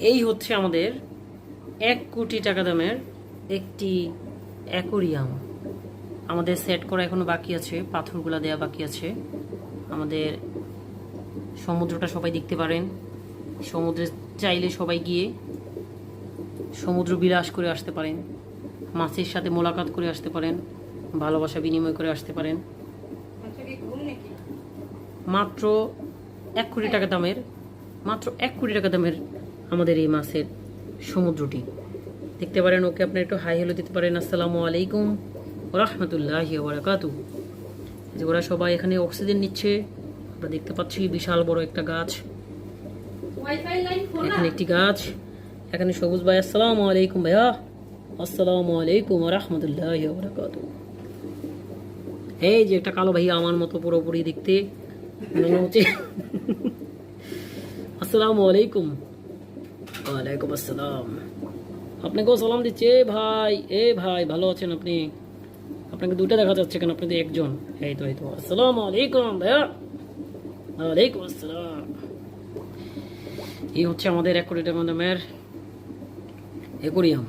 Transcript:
এই হচ্ছে আমাদের এক কোটি টাকা দামের একটি অ্যাকোরিয়াম। আমাদের সেট করা এখনও বাকি আছে, পাথরগুলা দেয়া বাকি আছে। আমাদের সমুদ্রটা সবাই দেখতে পারেন। সমুদ্রে চাইলে সবাই গিয়ে সমুদ্র বিলাস করে আসতে পারেন। মাছের সাথে মোলাকাত করে আসতে পারেন। ভালোবাসা বিনিময় করে আসতে পারেন। মাত্র এক কোটি টাকা দামের, মাত্র এক কোটি টাকা দামের আমাদের এই মাছের সমুদ্রটি। দেখতে পারেন ওকে আপনি একটু হাই হ্যালো দিতে পারেন আসসালামু আলাইকুম রহমতুল্লাহ বারাকাতু যে ওরা সবাই এখানে অক্সিজেন নিচ্ছে আমরা দেখতে পাচ্ছি বিশাল বড় একটা গাছ। এখানে একটি গাছ এখানে সবুজ ভাই আসসালামু আলাইকুম ভাইয়া। আসসালামু আলাইকুম রহমতুল্লাহ বারাকাতু এই যে একটা কালো ভাইয়া আমার মতো পুরোপুরি দেখতে। মনে হচ্ছে আসসালামু আলাইকুম। ওয়ালাইকুম আসসালাম। আপনাকেও সালাম দিচ্ছি। এ ভাই এ ভাই, ভালো আছেন আপনি? আপনাকে দুটো দেখা যাচ্ছে কেন? আপনি তো একজন। এই তো এই তো। আসসালাম আলাইকুম ভাইয়া। ওয়ালাইকুম আসসালাম। এই হচ্ছে আমাদের দামের একুরিয়াম